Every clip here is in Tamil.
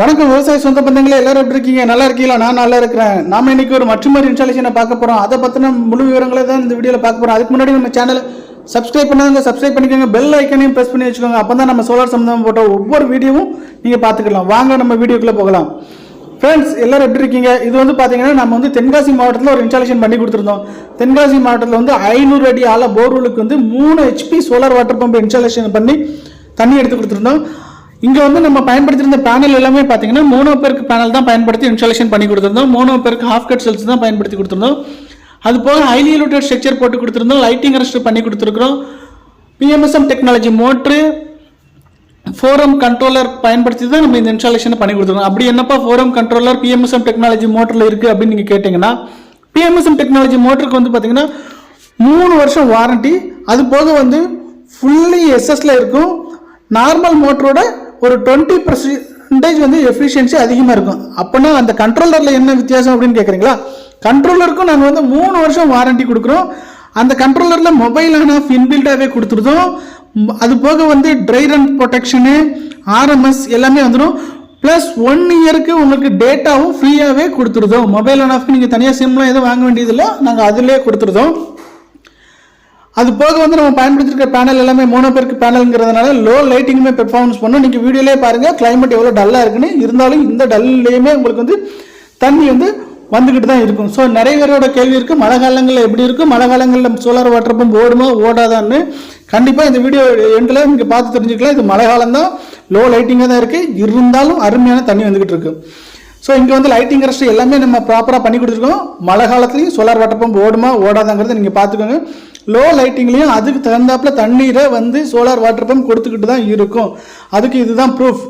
வணக்கம் விவசாய சொந்த பந்தங்களே எல்லாரும் எப்படி இருக்கீங்க? நல்லா இருக்கீங்களா? நான் நல்லா இருக்கிறேன். நாம இன்னைக்கு ஒரு மற்றுமொரு இன்ஸ்டாலேஷனை பார்க்க போறோம். அதை பற்றின முழு விவரங்களை தான் இந்த வீடியோவில் பார்க்க போறோம். அதுக்கு முன்னாடி நம்ம சேனலை சப்ஸ்கிரைப் பண்ணாங்க சப்ஸ்கிரைப் பண்ணிக்கோங்க. பெல் ஐக்கனையும் ப்ரெஸ் பண்ணி வச்சுக்கோங்க. அப்போ தான் நம்ம சோலார் சம்மந்தம் போட்ட ஒவ்வொரு வீடியோவும் நீங்கள் பார்த்துக்கலாம். வாங்க நம்ம வீடியோக்குள்ளே போகலாம். ஃப்ரெண்ட்ஸ் எல்லாரும் எப்படி இருக்கீங்க? இது வந்து பார்த்தீங்கன்னா நம்ம வந்து தென்காசி மாவட்டத்தில் ஒரு இன்ஸ்டாலேஷன் பண்ணி கொடுத்துருந்தோம். தென்காசி மாவட்டத்தில் வந்து ஐநூறு அடி ஆழ போர்வெலுக்கு வந்து மூணு HP solar water pump installation பண்ணி தண்ணி எடுத்து கொடுத்துருந்தோம். இங்கே வந்து நம்ம பயன்படுத்தியிருந்த பேனல் எல்லாமே பார்த்தீங்கன்னா மோனோபெர்க் பேனல் தான் பயன்படுத்தி இன்ஸ்டாலேஷன் பண்ணி கொடுத்துருந்தோம். மோனோபெர்க் ஹாஃப் கட் செல்ஸ் தான் பயன்படுத்தி கொடுத்துருந்தோம். அது போக ஹைலி எலூட்டட் ஸ்ட்ரக்சர் போட்டு கொடுத்துருந்தோம். லைட்டிங் அரெஸ்ட் பண்ணி கொடுத்துருக்குறோம். P M S M technology motor forum controller பயன்படுத்தி தான் நம்ம இந்த இன்ஸ்டாலேஷனை பண்ணி கொடுத்துருக்கோம் அப்படி என்னப்பா ஃபோரம் கண்ட்ரோலர் பிஎம்எஸ்எம் டெக்னாலஜி மோட்டரில் இருக்குது அப்படின்னு நீங்கள் கேட்டிங்கன்னா பிஎம்எஸ்எம் டெக்னாலஜி மோட்டருக்கு வந்து பார்த்தீங்கன்னா மூணு வருஷம் வாரண்ட்டி அது போக வந்து ஃபுல்லி எஸ்எஸ்ல இருக்கும். நார்மல் மோட்டரோட ஒரு டுவெண்ட்டி பர்சன்டேஜ் வந்து எஃபிஷியன்சி அதிகமாக இருக்கும். அப்போனா அந்த கண்ட்ரோலரில் என்ன வித்தியாசம் அப்படின்னு கேட்குறீங்களா கண்ட்ரோலருக்கும் நாங்கள் வந்து மூணு வருஷம் வாரண்டி கொடுக்குறோம். அந்த கண்ட்ரோலரில் மொபைல் ஆன் ஆஃப் இன்பில்டாகவே கொடுத்துருதோம். அது போக வந்து ட்ரை ரன் ப்ரொடெக்ஷனு ஆர்எம்எஸ் எல்லாமே வந்துடும் ப்ளஸ் ஒன் இயருக்கு உங்களுக்கு டேட்டாவும் ஃப்ரீயாகவே கொடுத்துருதோம். மொபைல் ஆன் ஆஃப் நீங்கள் தனியாக சிம்லாம் எதுவும் வாங்க வேண்டியதில்லை. நாங்கள் அதிலே கொடுத்துருதோம். அது போக வந்து நம்ம பயன்படுத்திருக்க பேனல் எல்லாமே மோனோபெருக்கு பேனலுங்கிறதுனால லோ லைட்டிங்குமே பெர்ஃபார்மன்ஸ் பண்ணும். நீங்கள் வீடியோலேயே பாருங்கள் கிளைமேட் எவ்வளோ டல்லாக இருக்குன்னு. இருந்தாலும் இந்த டல்லையுமே உங்களுக்கு வந்து தண்ணி வந்து வந்துக்கிட்டு தான் இருக்கும். ஸோ நிறைய பேரோட கேள்வி இருக்குது மழை காலங்களில் எப்படி இருக்கும்? மழை காலங்களில் சோலார் வாட்டர் பம்ப் ஓடுமா ஓடாதான்னு கண்டிப்பாக இந்த வீடியோ எண்டில் நீங்கள் பார்த்து தெரிஞ்சுக்கலாம். இது மழை காலம் தான் லோ லைட்டிங்காக தான் இருக்குது இருந்தாலும் அருமையான தண்ணி வந்துக்கிட்டு இருக்கு. ஸோ இங்கே வந்து லைட்டிங் ரெஸ்ட் எல்லாமே நம்ம ப்ராப்பராக பண்ணி கொடுத்துருக்கோம். மழை காலத்துலையும் சோலார் வாட்டர் பம்ப் ஓடுமா ஓடாதாங்கிறத நீங்கள் பார்த்துக்கோங்க. லோ லைட்டிங்லேயும் அதுக்கு தகுந்தாப்புல தண்ணீரை வந்து சோலார் வாட்டர் பம்ப் கொடுத்துக்கிட்டு தான் இருக்கும். அதுக்கு இதுதான் ப்ரூஃப்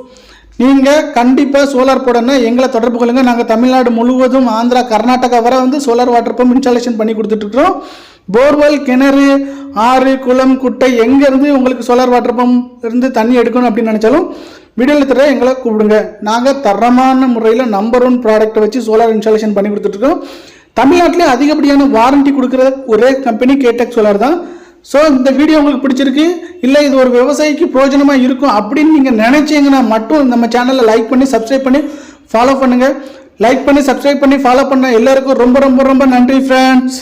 நீங்கள் கண்டிப்பாக சோலார் போடணும்னா எங்களை தொடர்பு கொள்ளுங்கள் நாங்கள் தமிழ்நாடு முழுவதும் ஆந்திரா கர்நாடகா வரை வந்து சோலார் வாட்டர் பம்ப் இன்ஸ்டாலேஷன் பண்ணி கொடுத்துட்ருக்குறோம் போர்வெல் கிணறு ஆறு குளம் குட்டை எங்கேருந்து உங்களுக்கு சோலார் வாட்டர் பம்ப் இருந்து தண்ணி எடுக்கணும் அப்படின்னு நினச்சாலும் வீடியோவில் தர எங்களை கூப்பிடுங்க. நாங்கள் தரமான முறையில் நம்பர் ஒன் ப்ராடக்ட்டை வச்சு சோலார் இன்ஸ்டாலேஷன் பண்ணி கொடுத்துட்ருக்கோம் தமிழ்நாட்டிலே அதிகப்படியான வாரண்டி கொடுக்குற ஒரே கம்பெனி கேடெக் சோலார் தான். ஸோ இந்த வீடியோ உங்களுக்கு பிடிச்சிருக்கு. இல்லை இது ஒரு விவசாயிக்கு பிரயோஜனமாக இருக்கும் அப்படின்னு நீங்கள் நினைச்சீங்கன்னா மட்டும் நம்ம சேனலை லைக் பண்ணி சப்ஸ்கிரைப் பண்ணி ஃபாலோ பண்ணுங்கள் லைக் பண்ணி சப்ஸ்கிரைப் பண்ணி ஃபாலோ பண்ண எல்லாருக்கும் ரொம்ப ரொம்ப ரொம்ப நன்றி ஃப்ரெண்ட்ஸ்